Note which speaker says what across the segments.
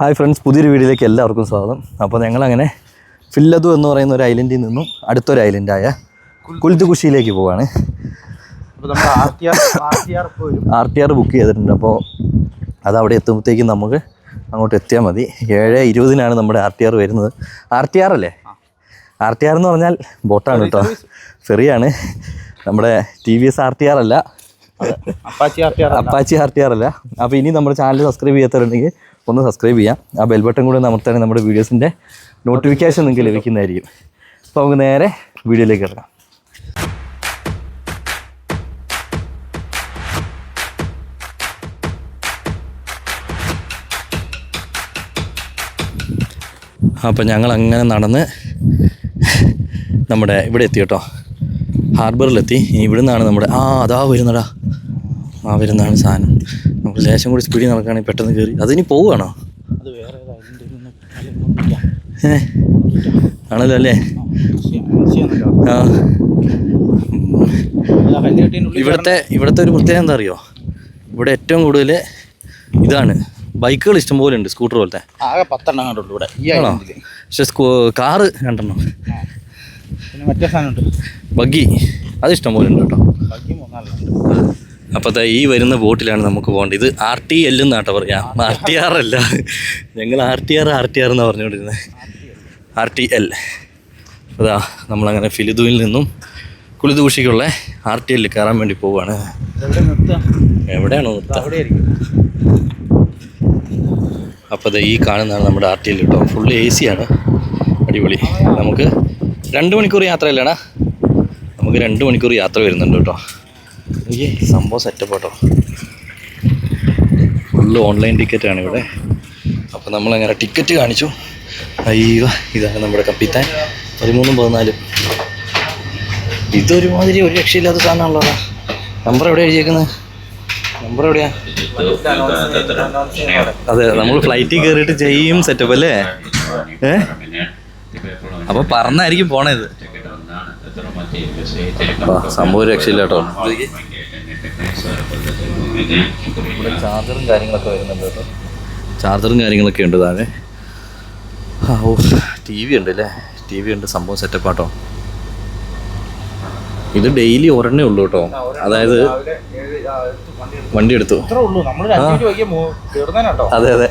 Speaker 1: Hi friends പുതിയൊരു വീഡിയോയിലേക്ക് എല്ലാവർക്കും സ്വാഗതം. അപ്പോൾ ഞങ്ങളങ്ങനെ ഫില്ലതു എന്ന് പറയുന്ന ഒരു ഐലൻഡിൽ നിന്നും അടുത്തൊരു ഐലൻഡായ കുൽത്തുകുഷിയിലേക്ക് പോവാണ്.
Speaker 2: ആർ ടി ആർ
Speaker 1: ബുക്ക് ചെയ്തിട്ടുണ്ട്. അപ്പോൾ അത് അവിടെ എത്തുമ്പോഴത്തേക്കും നമുക്ക് അങ്ങോട്ട് എത്തിയാൽ മതി. ഏഴ് ഇരുപതിനാണ് നമ്മുടെ ആർ ടി ആർ വരുന്നത്. ആർ ടി ആർ അല്ലേ? ആർ ടി ആർ എന്ന് പറഞ്ഞാൽ ബോട്ടാണ് കേട്ടോ. ഫെറിയാണ് നമ്മുടെ T V S R T R അല്ല.
Speaker 2: അപ്പാച്ചി ആർ ടി ആർ
Speaker 1: അല്ല. അപ്പോൾ ഇനി നമ്മുടെ ചാനൽ സബ്സ്ക്രൈബ് ചെയ്യാത്തവരുണ്ടെങ്കിൽ ഒന്ന് സബ്സ്ക്രൈബ് ചെയ്യാം. ആ ബെൽ ബട്ടൺ കൂടെ അമർത്താണെങ്കിൽ നമ്മുടെ വീഡിയോസിന്റെ നോട്ടിഫിക്കേഷൻ നിങ്ങൾക്ക് ലഭിക്കുന്നതായിരിക്കും. അപ്പോൾ നമുക്ക് നേരെ വീഡിയോയിലേക്ക് ഇറങ്ങാം. അപ്പോൾ ഞങ്ങൾ അങ്ങനെ നടന്ന് നമ്മുടെ ഇവിടെ എത്തി കേട്ടോ. ഹാർബറിലെത്തി ഇവിടെ നിന്നാണ് നമ്മുടെ ആ അതാ വരുന്നടാ. ആ വരുന്നതാണ് സാധനം. ലേശം കൂടി സ്പീഡിൽ നടക്കുകയാണെങ്കിൽ പെട്ടെന്ന് കയറി അതിനി പോവുകയാണോ? ആണല്ലോ അല്ലേ? ആ. ഇവിടുത്തെ ഇവിടുത്തെ ഒരു പ്രത്യേകത എന്താ അറിയോ? ഇവിടെ ഏറ്റവും കൂടുതൽ ഇതാണ്. ബൈക്കുകൾ ഇഷ്ടം പോലെ ഉണ്ട് സ്കൂട്ടർ പോലത്തെ.
Speaker 2: ആകെ പത്തെണ്ണം കണ്ടുള്ളൂ ഇവിടെ.
Speaker 1: ആണോ? പക്ഷെ കാറ് രണ്ടെണ്ണം.
Speaker 2: മറ്റേ സാധനം
Speaker 1: ബഗ്ഗി. അത് ഇഷ്ടംപോലെ ഉണ്ട് കേട്ടോ.
Speaker 2: ബഗ്ഗി
Speaker 1: അപ്പോൾ അതാ ഈ വരുന്ന ബോട്ടിലാണ് നമുക്ക് പോകേണ്ടത്. ഇത് ആർ ടി എൽ എന്നാട്ടോ പറയാം. ആർ ടി ആർ അല്ല. ഞങ്ങൾ R T R R T R എന്നാണ് പറഞ്ഞുകൊണ്ടിരുന്നത് ആർ ടി എൽ അതാ നമ്മളങ്ങനെ ഫിലിദുവിൽ നിന്നും കുളിദൂഷിക്കുള്ള ആർ ടി എല്ലിൽ കയറാൻ വേണ്ടി പോവുകയാണ് എവിടെയാണോ അപ്പോൾ ഈ കാണുന്നതാണ് നമ്മുടെ ആർ ടി എൽ കേട്ടോ ഫുൾ എ സി ആണ്. അടിപൊളി. നമുക്ക് രണ്ട് മണിക്കൂർ യാത്രയല്ലേടാ? നമുക്ക് രണ്ട് മണിക്കൂർ യാത്ര വരുന്നുണ്ട് കേട്ടോ ഈ സംഭവം സെറ്റപ്പ് കേട്ടോ ഫുള്ള് ഓൺലൈൻ ടിക്കറ്റ് ആണ് ഇവിടെ. അപ്പോൾ നമ്മളങ്ങനെ ടിക്കറ്റ് കാണിച്ചു. അയ്യോ ഇതാണ് നമ്മുടെ കപ്പിത്താൻ. പതിമൂന്നും പതിനാലും. ഇതൊരുമാതിരി ഒരു രക്ഷയില്ലാത്ത സാധനമാണല്ലോ നമ്പർ എവിടെ എഴുതിയേക്കുന്നത് നമ്പർ എവിടെയാ? അതെ നമ്മൾ ഫ്ലൈറ്റിൽ കയറിയിട്ട് ചെയ്യും സെറ്റപ്പ് അല്ലേ? ഏ? അപ്പൊ പറഞ്ഞായിരിക്കും പോണത്. സംഭവം രക്ഷയില്ലാട്ടോ രക്ഷയില്ല കേട്ടോ. ഇവിടെ ചാർജറും കാര്യങ്ങളൊക്കെ വരുന്നുണ്ട് കേട്ടോ. ചാർജറും കാര്യങ്ങളൊക്കെ ഉണ്ട് താഴെ. ഓ ടി വി ഉണ്ട് അല്ലേ? ടി വി ഉണ്ട് സംഭവം സെറ്റപ്പ് ആട്ടോ. ഇത് ഡെയിലി ഒരെണ്ണേ ഉള്ളൂ കേട്ടോ. അതായത്
Speaker 2: വണ്ടി എടുത്തു.
Speaker 1: അതെ അതെ.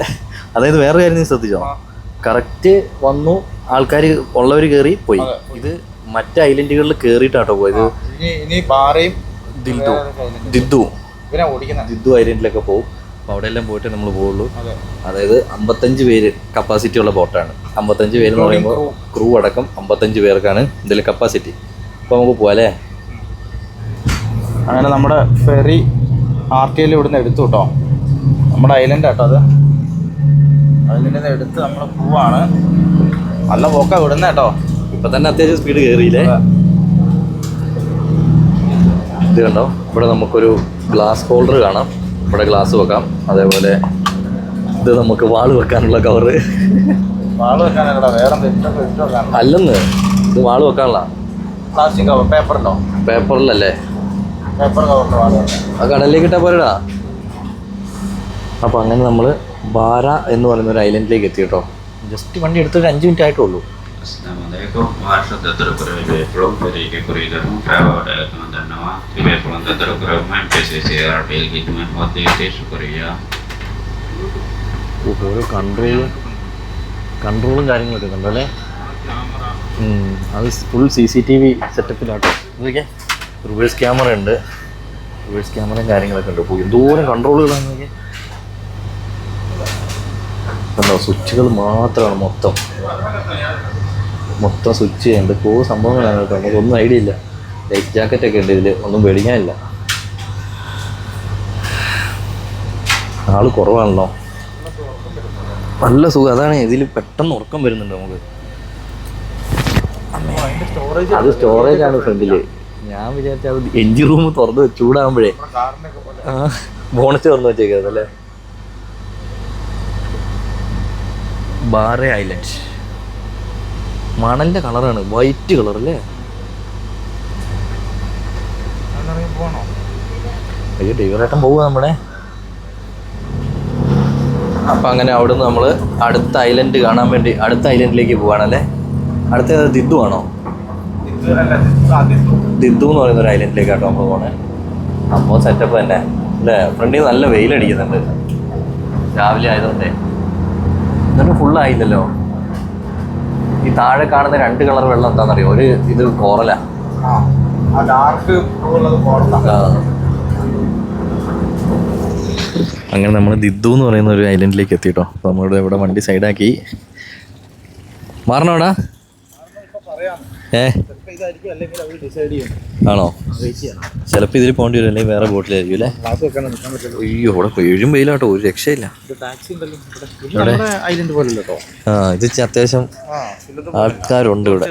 Speaker 1: അതായത് വേറെ കാര്യം ശ്രദ്ധിച്ചോ? കറക്റ്റ് വന്നു ആൾക്കാർ ഉള്ളവർ കയറി പോയി. ഇത് മറ്റ് ഐലൻഡുകളിൽ കയറിയിട്ടാട്ടോ പോയത്.
Speaker 2: ഇനി ബാറയും
Speaker 1: ദിൽദു. ദിദ്ദു ദിദ്ദു ഐലൻഡിലൊക്കെ പോകും അപ്പോൾ അവിടെ എല്ലാം പോയിട്ട് നമ്മൾ പോവുള്ളൂ.
Speaker 2: അതെ.
Speaker 1: അതായത് അമ്പത്തഞ്ച് പേര് കപ്പാസിറ്റി ഉള്ള ബോട്ടാണ്. അമ്പത്തഞ്ച് പേര് എന്ന് പറയുമ്പോൾ ക്രൂ അടക്കം അമ്പത്തഞ്ച് പേർക്കാണ് ഇതിൽ കപ്പാസിറ്റി അപ്പോൾ നമുക്ക് പോവാം അല്ലേ?
Speaker 2: അങ്ങനെ നമ്മുടെ ഫെറി ആർ ടി എൽ ഇവിടുന്ന് എടുത്തു കേട്ടോ. നമ്മുടെ ഐലൻഡ് കേട്ടോ അത്. ഐലൻഡിൽ നിന്ന് എടുത്ത് നമ്മൾ പോവാണ്. നല്ല പോക്കാണ് വിടുന്ന കേട്ടോ.
Speaker 1: ഇപ്പം തന്നെ അത്യാവശ്യം സ്പീഡ് കയറിയില്ലേ ഇത് കണ്ടോ? ഇവിടെ നമുക്കൊരു ഗ്ലാസ് ഹോൾഡർ കാണാം. ഇവിടെ ഗ്ലാസ് വെക്കാം. അതേപോലെ ഇത് നമുക്ക് വാൾ വെക്കാനുള്ള കവറ് അല്ലെന്ന്. ഇത് വാൾ വെക്കാനുള്ള
Speaker 2: പ്ലാസ്റ്റിക് കവർ
Speaker 1: പേപ്പറിലല്ലേ?
Speaker 2: പേപ്പർ
Speaker 1: ആ കടലിലേക്ക് ഇട്ടാ പോരടാ. അപ്പോൾ അങ്ങനെ നമ്മൾ ബാര എന്ന് പറയുന്ന ഒരു ഐലൻഡിലേക്ക് എത്തി കേട്ടോ. ജസ്റ്റ് വണ്ടി എടുത്തിട്ട് അഞ്ച് മിനിറ്റ് ഓരോ കൺട്രോളും കാര്യങ്ങളൊക്കെ കണ്ടല്ലേ അത് full C C T V സെറ്റപ്പിലാട്ടോ reverse camera ഉണ്ട് റിവേഴ്സ് ക്യാമറയും കാര്യങ്ങളൊക്കെ ഉണ്ട് അപ്പോൾ എന്തോരം കൺട്രോളുകളാണ് കണ്ടോ സ്വിച്ചുകൾ മാത്രമാണ് മൊത്തം മൊത്തം സ്വിച്ച് എന്തൊക്കെയോ സംഭവങ്ങളാണ് കേട്ടോ. നമുക്കൊന്നും ഐഡിയ ഇല്ല. ലൈഫ് ജാക്കറ്റ് ഒക്കെ ഉണ്ട് ഇതിൽ ഒന്നും പേടിക്കാനില്ല ആൾ കുറവാണല്ലോ. നല്ല സുഖം. അതാണ് ഇതിൽ പെട്ടെന്ന് ഉറക്കം വരുന്നുണ്ട് നമുക്ക്. അത് സ്റ്റോറേജ് ആണ് ഫ്രണ്ടിൽ. ഞാൻ വിചാരിച്ച അത് എഞ്ചിൻ റൂം തുറന്ന് ചൂടാകുമ്പോഴേ ബോണസ് തുറന്ന് വെച്ചേക്കുന്നത് അല്ലേ? ബാറെ ഐലൻഡ് മണലിന്റെ കളറാണ് വൈറ്റ് കളർ അല്ലേ? അയ്യോ ഡ്രൈവറേട്ടൻ പോവുക നമ്മുടെ. അപ്പം അങ്ങനെ അവിടുന്ന് നമ്മൾ അടുത്ത ഐലൻഡ് കാണാൻ വേണ്ടി അടുത്ത ഐലൻഡിലേക്ക് പോവാണല്ലേ? അടുത്ത ദിദ്ദു ആണോ? ദിദ്ദു എന്ന് പറയുന്ന ഒരു ഐലൻഡിലേക്കാട്ടോ നമ്മൾ പോണേ. അപ്പോൾ സെറ്റപ്പ് തന്നെ അല്ലേ? ഫ്രണ്ടിൽ നല്ല വെയിലടിക്കുന്നുണ്ട്. രാവിലെ ആയതുകൊണ്ടേ. എന്നിട്ട് ഫുള്ളായില്ലല്ലോ ഈ താഴെ കാണുന്ന രണ്ട് കളർ വെള്ളം എന്താണെന്നറിയോ? ഒരു ഇത് കോറല. അങ്ങനെ നമ്മൾ ദിദ്ദു എന്ന് പറയുന്ന ഒരു ഐലൻഡിലേക്ക് എത്തിട്ടോ അപ്പൊ നമ്മളിവിടെ ഇവിടെ വണ്ടി സൈഡാക്കി മാറണോടാ ഏ? ആണോ?
Speaker 2: ചിലപ്പോ
Speaker 1: ചിലപ്പോൾ ഇതിൽ പോകേണ്ടി വരും അല്ലെങ്കിൽ വേറെ ബോട്ടിലായിരിക്കും അല്ലേ? അയ്യോ ഇവിടെ പേഴും വെയിലാട്ടോ ഒരു രക്ഷയില്ല. ആ ഇത് അത്യാവശ്യം ആൾക്കാരുണ്ട് ഇവിടെ.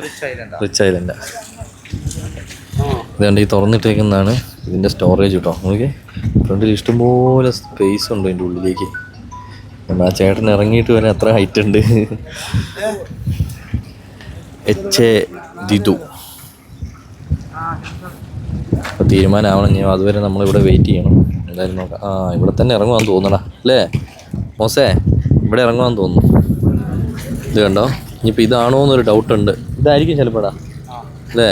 Speaker 2: റിച്ച് ഐലൻഡാ
Speaker 1: ഇതുകൊണ്ട് ഈ തുറന്നിട്ടേക്കുന്നതാണ് ഇതിന്റെ സ്റ്റോറേജ് കേട്ടോ നോക്കി ഫ്രണ്ടിൽ ഇഷ്ടംപോലെ സ്പേസ് ഉണ്ട് ഇതിന്റെ ഉള്ളിലേക്ക്. നമ്മൾ ആ ചേട്ടൻ ഇറങ്ങിയിട്ട് വരെ എത്ര ഹൈറ്റ് ഉണ്ട്. എച്ച് എ ദിദു അപ്പോൾ തീരുമാനമാവണം. ഞാൻ അതുവരെ നമ്മളിവിടെ വെയിറ്റ് ചെയ്യണം. എന്തായാലും നോക്കാം ആ ഇവിടെ തന്നെ ഇറങ്ങുവാന്ന് തോന്നണ അല്ലേ? മോസേ ഇവിടെ ഇറങ്ങുവാന്ന് തോന്നുന്നു. ഇത് കണ്ടോ? ഇനിയിപ്പോൾ ഇതാണോ എന്നൊരു ഡൗട്ട് ഉണ്ട്. ഇതായിരിക്കും ചിലപ്പോടാ അല്ലേ?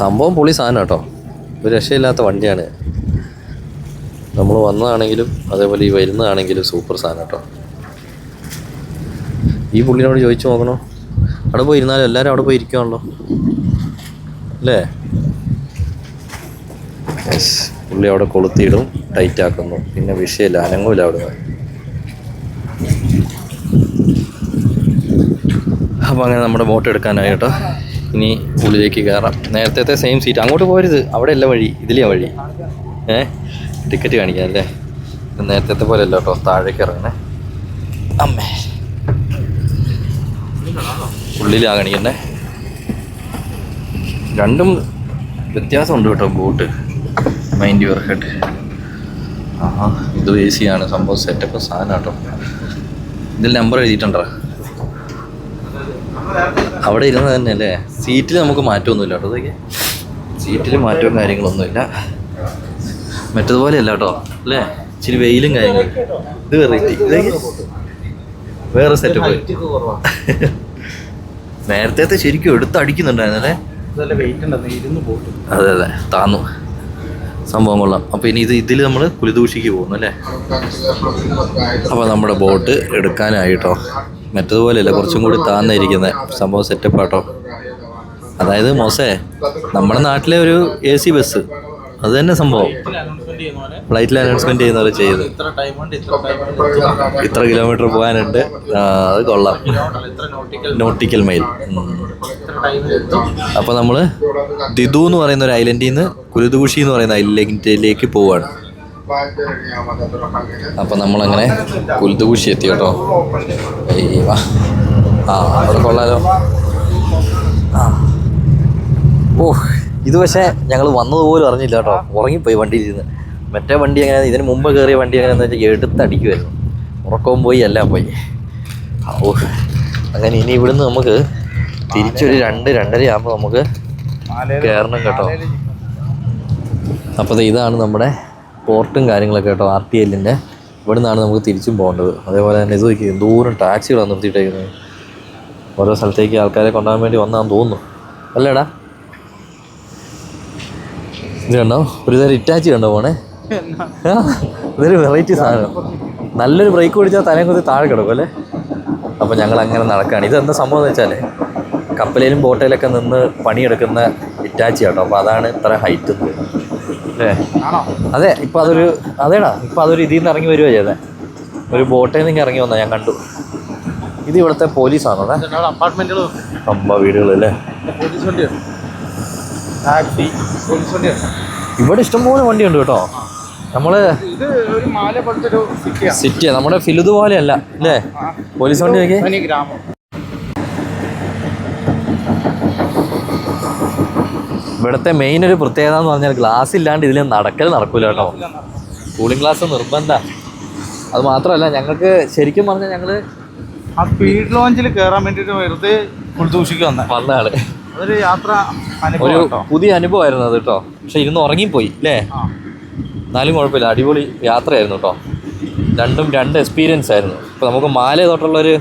Speaker 1: സംഭവം പൊളി സാധനം കേട്ടോ. ഒരു രക്ഷയില്ലാത്ത വണ്ടിയാണ്. നമ്മൾ വന്നതാണെങ്കിലും അതേപോലെ ഈ വരുന്നതാണെങ്കിലും സൂപ്പർ സാധനം കേട്ടോ. ഈ പുള്ളിനോട് ചോദിച്ചു നോക്കണോ? അവിടെ പോയി ഇരുന്നാലും എല്ലാവരും അവിടെ പോയി ഇരിക്കുവാണല്ലോ അല്ലേ? Yes. പുള്ളി അവിടെ കൊളുത്തിയിടും ടൈറ്റ് ആക്കുന്നു. പിന്നെ വിഷയമില്ല അനങ്ങൂല അവിടെ. അപ്പോൾ അങ്ങനെ നമ്മുടെ ബോട്ട് എടുക്കാനായി കേട്ടോ. ഇനി ഉള്ളിലേക്ക് കയറാം. നേരത്തെ സെയിം സീറ്റ് അങ്ങോട്ട് പോരുത്. അവിടെ അല്ല വഴി. ഇതിലെയാ വഴി. ഏ? ടിക്കറ്റ് കാണിക്കാൻ അല്ലേ? നേരത്തെ പോലെ അല്ല കേട്ടോ. താഴേക്ക് ഇറങ്ങണേ. അമ്മേ. ഉള്ളിലാണ് കാണിക്കണ്ടേ. രണ്ടും വ്യത്യാസമുണ്ട് കേട്ടോ ബോട്ട് മൈൻഡ് യുവർ ഹെഡ് ആഹാ. ഇത് എ സി ആണ്. സംഭവം സെറ്റപ്പ് സാധനം കേട്ടോ ഇതിൽ നമ്പർ എഴുതിയിട്ടുണ്ടോ? അവിടെ ഇരുന്ന് തന്നെ അല്ലേ? സീറ്റിൽ നമുക്ക് മാറ്റമൊന്നുമില്ല കേട്ടോ ഇതൊക്കെ. സീറ്റിൽ മാറ്റവും കാര്യങ്ങളൊന്നുമില്ല. മറ്റതുപോലെയല്ല കേട്ടോ. അല്ലേ? ഇച്ചിരി വെയിലും കാര്യങ്ങളും. ഇത് വെറൈറ്റി ഇതൊക്കെ വേറെ സെറ്റപ്പ് നേരത്തെ ശരിക്കും
Speaker 2: എടുത്ത് അടിക്കുന്നുണ്ടായിരുന്നല്ലേ?
Speaker 1: അതെ അതെ. താന്നു. സംഭവം കൊള്ളാം അപ്പോൾ ഇനി ഇത് ഇതിൽ നമ്മൾ കുലിദൂഷിക്ക് പോകുന്നു അല്ലേ? അപ്പോൾ നമ്മുടെ ബോട്ട് എടുക്കാനായിട്ടോ. മറ്റതുപോലെയല്ല കുറച്ചും കൂടി താന്നിരിക്കുന്നത് സംഭവം സെറ്റപ്പാട്ടോ. അതായത് മോസേ നമ്മുടെ നാട്ടിലെ ഒരു എ സി ബസ്. അത് തന്നെ സംഭവം. ഫ്ലൈറ്റിൽ അനൗൺസ്മെന്റ് ചെയ്യുന്ന പോലെ. ചെയ്ത്
Speaker 2: ഇത്ര
Speaker 1: കിലോമീറ്റർ പോകാനുണ്ട്. അത് കൊള്ളാം.
Speaker 2: നോട്ടിക്കൽ
Speaker 1: മൈൽ
Speaker 2: ഇത്ര ടൈമിൽ എത്തും.
Speaker 1: അപ്പോൾ നമ്മൾ ദിദു എന്ന് പറയുന്ന ഒരു ഐലൻഡിൽ നിന്ന് കുരുദൂഷി എന്ന് പറയുന്ന ഐലൻഡിലേക്ക് പോവാണ്. അപ്പം നമ്മളങ്ങനെ കുൽദൂഷി എത്തി കേട്ടോ. ആ അവിടെ കൊള്ളാലോ. ആ. ഓ ഇത് പക്ഷേ ഞങ്ങൾ വന്നതുപോലും അറിഞ്ഞില്ല കേട്ടോ. ഉറങ്ങിപ്പോയി വണ്ടിയിൽ ഇരുന്ന് മറ്റേ വണ്ടി എങ്ങനെ ഇതിന് മുമ്പ് കയറിയ വണ്ടി എങ്ങനെയാന്ന് വെച്ചാൽ എടുത്തടിക്കുമായിരുന്നു ഉറക്കവും പോയി എല്ലാം പോയി. ഓ അങ്ങനെ ഇനി ഇവിടുന്ന് നമുക്ക് തിരിച്ചൊരു രണ്ട് രണ്ടര ആകുമ്പോൾ നമുക്ക് കയറണം കേട്ടോ. അപ്പോൾ ഇതാണ് നമ്മുടെ പോർട്ടും കാര്യങ്ങളൊക്കെ കേട്ടോ ആർ ടി എല്ലിന്റെ ഇവിടെ നിന്നാണ് നമുക്ക് തിരിച്ചും പോകേണ്ടത്. അതേപോലെ തന്നെ ഇത് നോക്കി ദൂരം ടാക്സികളാണ് നിർത്തിയിട്ടേക്കുന്നത് ഓരോ സ്ഥലത്തേക്ക് ആൾക്കാരെ കൊണ്ടുപോകാൻ വേണ്ടി വന്നാന്ന് തോന്നുന്നു. അല്ലേടാ? ഇത് കണ്ടോ? ഒരു തരം ഇറ്റാച്ചി കണ്ടോ പോണേ ഇതൊരു വെറൈറ്റി സാധനം. നല്ലൊരു ബ്രേക്ക് പിടിച്ചാൽ തലയും കുത്തി താഴെ കിടക്കും അല്ലേ? അപ്പോൾ ഞങ്ങൾ അങ്ങനെ നടക്കുകയാണ് ഇതെന്താ സംഭവം എന്ന് വെച്ചാൽ കപ്പലിലും ബോട്ടിലൊക്കെ നിന്ന് പണിയെടുക്കുന്ന ഇറ്റാച്ചി കേട്ടോ അപ്പോൾ അതാണ് ഇത്ര ഹൈറ്റ് അല്ലേ? അതെ ഇപ്പോൾ അതൊരു അതേടാ ഇപ്പോൾ അതൊരു ഇതിൽ നിന്ന് ഇറങ്ങി വരുവാ ചെയ്തേ. ഒരു ബോട്ടിൽ നിന്ന് ഇറങ്ങി വന്നാ ഞാൻ കണ്ടു. ഇത് ഇവിടുത്തെ പോലീസാണോ അതെ?
Speaker 2: അപ്പാർട്ട്മെന്റുകൾ
Speaker 1: അമ്പ വീടുകളല്ലേ
Speaker 2: അല്ലേ?
Speaker 1: ഇവിടെ ഇഷ്ടംപോലെ വണ്ടിയുണ്ട് കേട്ടോ. നമ്മൾ സിറ്റിയാ. നമ്മുടെ ഫിലുദ് പോലെയല്ല അല്ലേ? പോലീസ് വണ്ടി നോക്കി ഇവിടുത്തെ മെയിൻ ഒരു പ്രത്യേകത എന്ന് പറഞ്ഞാൽ ഗ്ലാസ് ഇല്ലാണ്ട് ഇതിൽ നടക്കൽ നടക്കൂല കേട്ടോ. കൂളിംഗ് ഗ്ലാസ് നിർബന്ധ. അത് മാത്രമല്ല ഞങ്ങൾക്ക് ശരിക്കും പറഞ്ഞാൽ ഞങ്ങൾ
Speaker 2: ആ സ്പീഡ് ലോഞ്ചിൽ കയറാൻ വേണ്ടിയിട്ട് വെറുതെ കുളിതൂഷിക്ക് വന്ന
Speaker 1: വന്നയാൾ
Speaker 2: അതൊരു യാത്ര
Speaker 1: ഒരു പുതിയ അനുഭവമായിരുന്നു അത് കേട്ടോ. പക്ഷെ ഇരുന്ന് ഉറങ്ങിപ്പോയി അല്ലേ? എന്നാലും കുഴപ്പമില്ല. അടിപൊളി യാത്രയായിരുന്നു കേട്ടോ. രണ്ടും രണ്ട് എക്സ്പീരിയൻസ് ആയിരുന്നു. ഇപ്പോൾ നമുക്ക് മാല തൊട്ടുള്ളൊരു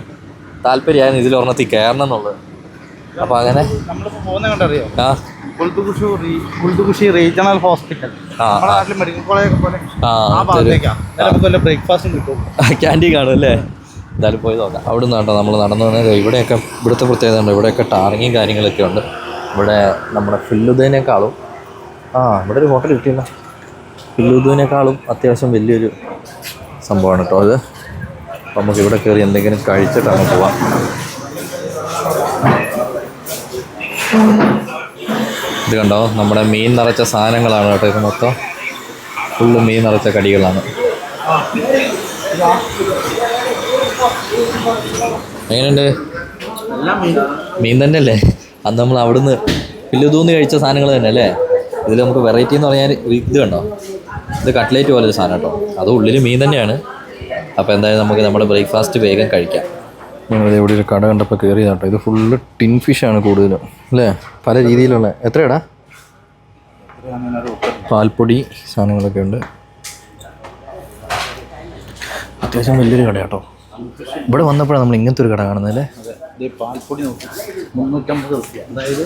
Speaker 1: താല്പര്യമായിരുന്നു ഇതിൽ ഒരെണ്ണത്തിൽ കയറണം എന്നുള്ളത്. അപ്പോൾ അങ്ങനെ ആ.
Speaker 2: Regional hospital.
Speaker 1: ആ,
Speaker 2: മെഡിക്കൽ കോളേജ് പോലെ ബ്രേക്ക്ഫാസ്റ്റും കിട്ടും.
Speaker 1: ക്യാന്റീൻ കാണും അല്ലേ? എന്തായാലും പോയി നോക്കാം. അവിടെ നിന്ന് കേട്ടോ നമ്മൾ നടന്നു വന്നത് ഇവിടെയൊക്കെ ഇവിടുത്തെ പ്രത്യേകത ഉണ്ട്. ഇവിടെയൊക്കെ ടാറിങ്ങും കാര്യങ്ങളൊക്കെ ഉണ്ട്. ഇവിടെ നമ്മുടെ ഫില്ലുദേനേക്കാളും. ആ ഇവിടെ ഒരു ഹോട്ടൽ കിട്ടിയല്ലോ. ഫില്ലുദേനേക്കാളും അത്യാവശ്യം വലിയൊരു സംഭവമാണ് കേട്ടോ അത്. അപ്പം നമുക്ക് ഇവിടെ കയറി എന്തെങ്കിലും കഴിച്ചിട്ടാണ് പോവാം. ഇത് കണ്ടോ? നമ്മുടെ മീൻ നിറച്ച സാധനങ്ങളാണ് കേട്ടോ ഇത് മൊത്തം. ഫുള്ള് മീൻ നിറച്ച കടികളാണ്. എങ്ങനെയുണ്ട്?
Speaker 2: മീൻ
Speaker 1: മീൻ തന്നെയല്ലേ? അന്ന് നമ്മൾ അവിടുന്ന് പില്ലുതൂന്ന് കഴിച്ച സാധനങ്ങൾ തന്നെ അല്ലേ ഇതിൽ നമുക്ക് വെറൈറ്റി എന്ന് പറഞ്ഞാൽ ഇത് കണ്ടോ? ഇത് കട്ട്ലേറ്റ് പോലൊരു സാധനം കേട്ടോ. അത് ഉള്ളിൽ മീൻ തന്നെയാണ്. അപ്പോൾ എന്തായാലും നമുക്ക് നമ്മുടെ ബ്രേക്ക്ഫാസ്റ്റ് വേഗം കഴിക്കാം. ഞങ്ങൾ ഇവിടെ ഒരു കട കണ്ടപ്പോൾ കയറിയതാട്ടോ കേട്ടോ. ഇത് ഫുള്ള് ടിൻ ഫിഷാണ് കൂടുതലും അല്ലേ? പല രീതിയിലുള്ള എത്രയാടാ? പാൽപ്പൊടി സാധനങ്ങളൊക്കെ ഉണ്ട്. അത്യാവശ്യം വലിയൊരു കട കേട്ടോ. ഇവിടെ വന്നപ്പോഴാണ് നമ്മൾ ഇങ്ങനത്തെ ഒരു കട കാണുന്നത് അല്ലേ?
Speaker 2: പാൽപ്പൊടി നോക്കി. മുന്നൂറ്റമ്പത് റുപ്യ. അതായത്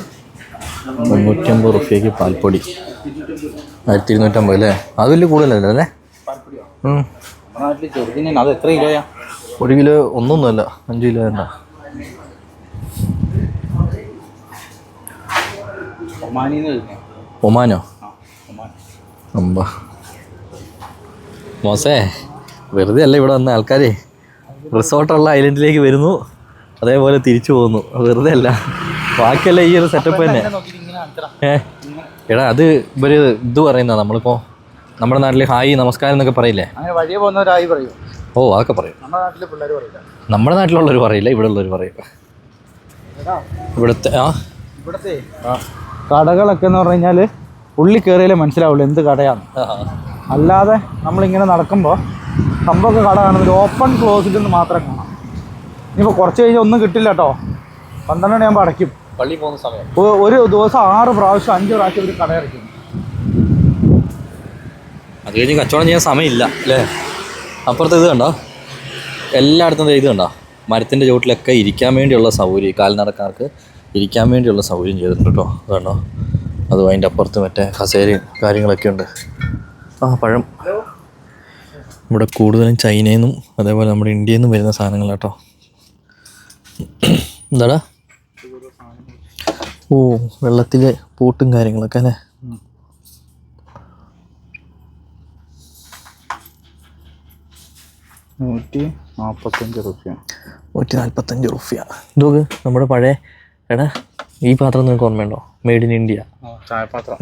Speaker 1: മുന്നൂറ്റമ്പത് റുപ്യക്ക് പാൽപ്പൊടി. ആയിരത്തി ഇരുന്നൂറ്റമ്പത് അല്ലേ അത് വലിയ കൂടുതലല്ലേ അല്ലേ?
Speaker 2: അത് എത്ര കിലോയാ
Speaker 1: ഒരു കിലോ ഒന്നൊന്നുമല്ല അഞ്ച് കിലോ
Speaker 2: തന്നെ
Speaker 1: ഒമാനോ? മോസേ വെറുതെ അല്ല ഇവിടെ വന്ന ആൾക്കാരെ? റിസോർട്ടുള്ള ഐലൻഡിലേക്ക് വരുന്നു. അതേപോലെ തിരിച്ചു പോകുന്നു വെറുതെ അല്ല. ബാക്കിയല്ല ഈ ഒരു സെറ്റപ്പ് തന്നെ.
Speaker 2: നോക്കിയിട്ട് ഇങ്ങനെ കാണിച്ചടാ
Speaker 1: ഏ? എടാ അത് ഇവർ ഇത് പറയുന്ന നമ്മളിപ്പോ നമ്മുടെ നാട്ടിൽ ഹായ് നമസ്കാരം എന്നൊക്കെ പറയില്ലേ?
Speaker 2: അങ്ങനെ വഴിയെ പോകുന്നവരായി പറയും.
Speaker 1: ഓ അതൊക്കെ പറയും.
Speaker 2: നമ്മുടെ നാട്ടിലെ പിള്ളേർ പറയില്ല.
Speaker 1: നമ്മുടെ നാട്ടിലുള്ളവർ പറയില്ല ഇവിടെ ഉള്ളവർ പറയും ഇവിടത്തെ ആ?
Speaker 2: ഇവിടുത്തെ കടകളൊക്കെ എന്ന് പറഞ്ഞു കഴിഞ്ഞാൽ ഉള്ളി കയറിയാലേ മനസ്സിലാവുള്ളൂ എന്ത് കടയാണ് അല്ലാതെ നമ്മളിങ്ങനെ നടക്കുമ്പോൾ സംഭവമൊക്കെ കട കാണുന്നത് ഓപ്പൺ ക്ലോസ്ഡ് എന്ന് മാത്രം കാണാം. ഇനിയിപ്പോൾ കുറച്ച് കഴിഞ്ഞാൽ ഒന്നും കിട്ടില്ല കേട്ടോ പന്ത്രണ്ട് മണിയാകുമ്പോൾ അടയ്ക്കും.
Speaker 1: പള്ളി പോകുന്ന സമയം.
Speaker 2: ഒരു ദിവസം ആറ് പ്രാവശ്യം അഞ്ച് പ്രാവശ്യം ഒരു കട അടയ്ക്കും.
Speaker 1: അത് കഴിഞ്ഞ് കച്ചവടം ചെയ്യാൻ സമയമില്ല അല്ലേ? അപ്പുറത്ത് ഇത് കണ്ടോ? എല്ലായിടത്തും ഇത് കണ്ടോ? മരത്തിന്റെ ചുവട്ടിലൊക്കെ ഇരിക്കാൻ വേണ്ടിയുള്ള സൗകര്യം കാൽനടക്കാർക്ക് ഇരിക്കാൻ വേണ്ടിയുള്ള സൗകര്യം ചെയ്തിട്ടുണ്ട് കേട്ടോ അത് കണ്ടോ? അതും അതിന്റെ അപ്പുറത്ത് മറ്റേ കസേരയും കാര്യങ്ങളൊക്കെ ഉണ്ട്. ആ പഴം. ഇവിടെ കൂടുതലും ചൈനയിൽ നിന്നും അതേപോലെ നമ്മുടെ ഇന്ത്യയിൽ നിന്നും വരുന്ന സാധനങ്ങൾ കേട്ടോ എന്താടാ? ഓ വെള്ളത്തിലെ പൂട്ടും കാര്യങ്ങളൊക്കെ അല്ലേ?
Speaker 2: നൂറ്റി നാൽപ്പത്തഞ്ച് റുപ്യ.
Speaker 1: നൂറ്റി നാൽപ്പത്തഞ്ച് റുപ്യ. ഇതൊക്കെ നമ്മുടെ പഴയ എടാ ഈ പാത്രം നിങ്ങൾക്ക് ഓർമ്മയുണ്ടോ? മെയ്ഡ് ഇൻ ഇന്ത്യ
Speaker 2: ചായപാത്രം.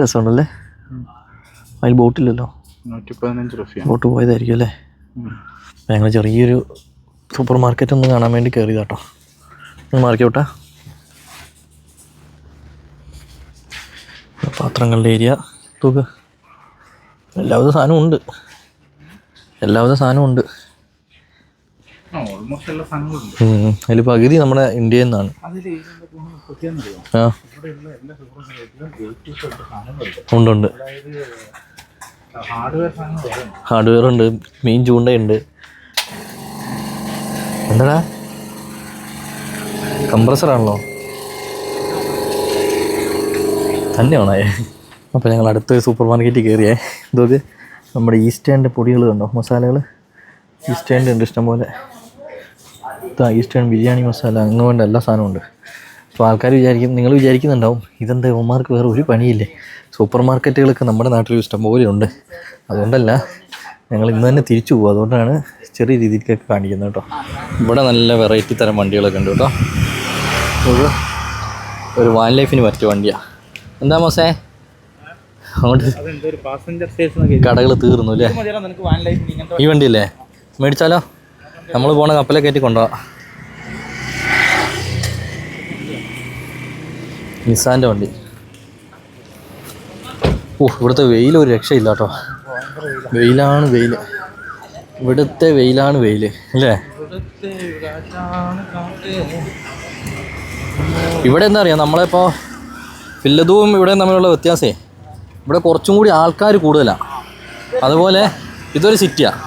Speaker 1: രസമുണ്ടല്ലേ? അതിൽ ബോട്ടില്ലല്ലോ
Speaker 2: നൂറ്റി പതിനഞ്ച് റുപ്യ.
Speaker 1: ബോട്ട് പോയതായിരിക്കും അല്ലേ? ഞങ്ങൾ ചെറിയൊരു സൂപ്പർ മാർക്കറ്റ് ഒന്ന് കാണാൻ വേണ്ടി കയറി കേട്ടോ മാർക്കറ്റ് വിട്ടാ. പാത്രങ്ങളുടെ ഏരിയ തുക. എല്ലാവിധ സാധനവും ഉണ്ട്. എല്ലാവിധ സാധനവും ഉണ്ട്. അതിൽ പകുതി നമ്മുടെ ഇന്ത്യയിൽ നിന്നാണ്. ആ. ഉണ്ട്. ഉണ്ട്.
Speaker 2: ഹാർഡ്വെയർ ഉണ്ട്
Speaker 1: മീൻ ചൂണ്ടയുണ്ട്. എന്താടാ? കംപ്രസറാണല്ലോ തന്നെയാണോ? അപ്പോൾ ഞങ്ങൾ അടുത്ത സൂപ്പർ മാർക്കറ്റിൽ കയറിയേ ഇതൊക്കെ നമ്മുടെ ഈസ്റ്റേണിന്റെ പൊടികൾ കണ്ടോ? മസാലകൾ ഈസ്റ്റേണിന്റെ ഉണ്ട് ഇഷ്ടംപോലെ ഈസ്റ്റേൺ ബിരിയാണി മസാല. അങ്ങനെ വേണ്ട എല്ലാ സാധനവും ഉണ്ട്. അപ്പോൾ ആൾക്കാർ വിചാരിക്കും നിങ്ങൾ വിചാരിക്കുന്നുണ്ടാവും ഇതെന്താ ഉമാർക്ക് വേറെ ഒരു പണിയില്ലേ? സൂപ്പർ മാർക്കറ്റുകളൊക്കെ നമ്മുടെ നാട്ടിൽ ഇഷ്ടംപോലെ ഉണ്ട്. അതുകൊണ്ടല്ല ഞങ്ങൾ ഇന്ന് തന്നെ തിരിച്ചു പോകും. അതുകൊണ്ടാണ് ചെറിയ രീതിയിലേക്കൊക്കെ കാണിക്കുന്നത് കേട്ടോ. ഇവിടെ നല്ല വെറൈറ്റി തരം വണ്ടികളൊക്കെ ഉണ്ട് കേട്ടോ. ഒരു ഒരു വാൻ ലൈഫിന് പറ്റിയ വണ്ടിയാണ് എന്താ മോസേ അങ്ങോട്ട് കടകൾ തീർന്നു അല്ലേ? ഈ വണ്ടി വണ്ടിയില്ലേ? മേടിച്ചാലോ? നമ്മൾ പോണ കപ്പലെ കയറ്റി കൊണ്ടുപോവാം നിസാന്റെ വണ്ടി. ഓ ഇവിടുത്തെ വെയിൽ ഒരു രക്ഷയില്ല കേട്ടോ. വെയിലാണ് വെയിൽ ഇവിടുത്തെ വെയിലാണ് വെയിൽ അല്ലേ. ഇവിടെ എന്താ അറിയാം? നമ്മളിപ്പോൾ ഫില്ലതും ഇവിടെ തമ്മിലുള്ള വ്യത്യാസേ ഇവിടെ കുറച്ചും കൂടി ആൾക്കാർ കൂടുതലാണ് അതുപോലെ ഇതൊരു സിറ്റിയാണ്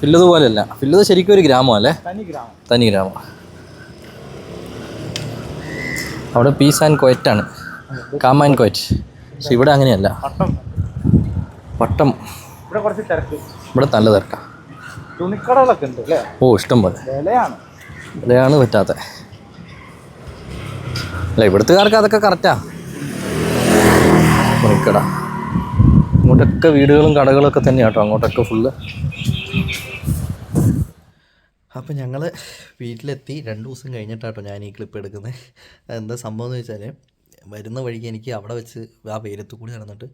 Speaker 1: ഫില്ലത് പോലെയല്ല. ഫില്ലത് ശരിക്കും ഒരു ഗ്രാമം അല്ലേ?
Speaker 2: തനി ഗ്രാമം.
Speaker 1: അവിടെ പീസ് ആൻഡ് ക്വയറ്റാണ് കാം ആൻഡ് ക്വയറ്റ് പക്ഷെ ഇവിടെ അങ്ങനെയല്ല. വട്ടം.
Speaker 2: ഇവിടെ കുറച്ച് തിരക്ക്.
Speaker 1: ഇവിടെ നല്ല തിരക്കാണ്
Speaker 2: തുണിക്കടകളൊക്കെ ഉണ്ട് അല്ലേ?
Speaker 1: ഓ ഇഷ്ടം പോലെ.
Speaker 2: വിലയാണ്.
Speaker 1: വിലയാണ് പറ്റാത്ത. അല്ല ഇവിടുത്തുകാർക്ക് അതൊക്കെ കറക്റ്റാ തുണിക്കട. ഇങ്ങോട്ടൊക്കെ വീടുകളും കടകളൊക്കെ തന്നെയാണ് കേട്ടോ അങ്ങോട്ടൊക്കെ ഫുള്ള് അപ്പം ഞങ്ങൾ വീട്ടിലെത്തി. രണ്ട് ദിവസം കഴിഞ്ഞിട്ടാട്ടോ ഞാൻ ഈ ക്ലിപ്പ് എടുക്കുന്നത്. എന്താ സംഭവം എന്ന് വെച്ചാൽ വരുന്ന വഴിക്ക് എനിക്ക് അവിടെ വെച്ച് ആ വെയിലത്ത് കൂടി നടന്നിട്ട്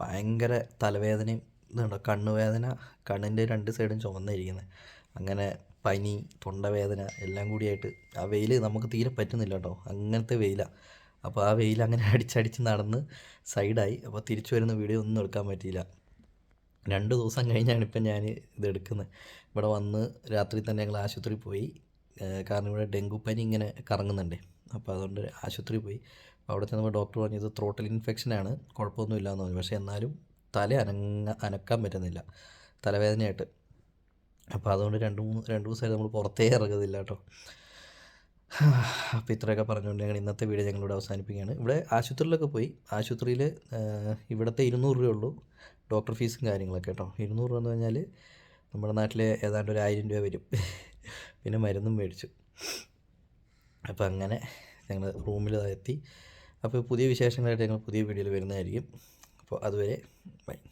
Speaker 1: ഭയങ്കര തലവേദനയും ഇതുണ്ടോ? കണ്ണുവേദന കണ്ണിന്റെ രണ്ട് സൈഡും ചുമന്നിരിക്കുന്നത് അങ്ങനെ പനി തൊണ്ടവേദന എല്ലാം കൂടിയായിട്ട് ആ വെയിൽ നമുക്ക് തീരെ പറ്റുന്നില്ല കേട്ടോ അങ്ങനത്തെ വെയിലാണ് അപ്പോൾ ആ വെയിൽ അങ്ങനെ അടിച്ചടിച്ച് നടന്ന് സൈഡായി. അപ്പോൾ തിരിച്ചു വരുന്ന വീഡിയോ ഒന്നും എടുക്കാൻ പറ്റിയില്ല. രണ്ട് ദിവസം കഴിഞ്ഞാണ് ഇപ്പം ഞാൻ ഇത് എടുക്കുന്നത് ഇവിടെ വന്ന് രാത്രി തന്നെ ഞങ്ങൾ ആശുപത്രിയിൽ പോയി. കാരണം ഇവിടെ ഡെങ്കു പനി ഇങ്ങനെ കറങ്ങുന്നുണ്ട്. അപ്പോൾ അതുകൊണ്ട് ആശുപത്രിയിൽ പോയി. അവിടെ ചെന്നപ്പോൾ ഡോക്ടർ പറഞ്ഞു ഇത് ഇൻഫെക്ഷൻ ഇൻഫെക്ഷനാണ് കുഴപ്പമൊന്നുമില്ല എന്ന് പറഞ്ഞു. പക്ഷേ എന്നാലും തല അനങ്ങ അനക്കാൻ പറ്റുന്നില്ല. തലവേദനയായിട്ട്. അപ്പോൾ അതുകൊണ്ട് രണ്ട് മൂന്ന് രണ്ട് ദിവസമായിട്ട് നമ്മൾ പുറത്തേ ഇറങ്ങുന്നില്ല കേട്ടോ. അപ്പോൾ ഇത്രയൊക്കെ പറഞ്ഞുകൊണ്ട് ഞങ്ങൾ ഇന്നത്തെ വീഡിയോ ഞങ്ങളിവിടെ അവസാനിപ്പിക്കുകയാണ്. ഇവിടെ ആശുപത്രിയിലൊക്കെ പോയി. ആശുപത്രിയിൽ ഇവിടുത്തെ ഇരുന്നൂറ് രൂപയുള്ളൂ ഡോക്ടർ ഫീസും കാര്യങ്ങളൊക്കെ കേട്ടോ. ഇരുന്നൂറ് രൂപ എന്ന് പറഞ്ഞാൽ നമ്മുടെ നാട്ടിൽ ഏതാണ്ട് ഒരു ആയിരം രൂപ വരും. പിന്നെ മരുന്നും മേടിച്ചു. അപ്പോൾ അങ്ങനെ ഞങ്ങൾ റൂമിൽ എത്തി അപ്പോൾ പുതിയ വിശേഷങ്ങളായിട്ട് ഞങ്ങൾ പുതിയ വീഡിയോയിൽ വരുന്നതായിരിക്കും. അപ്പോൾ അതുവരെ ബൈ.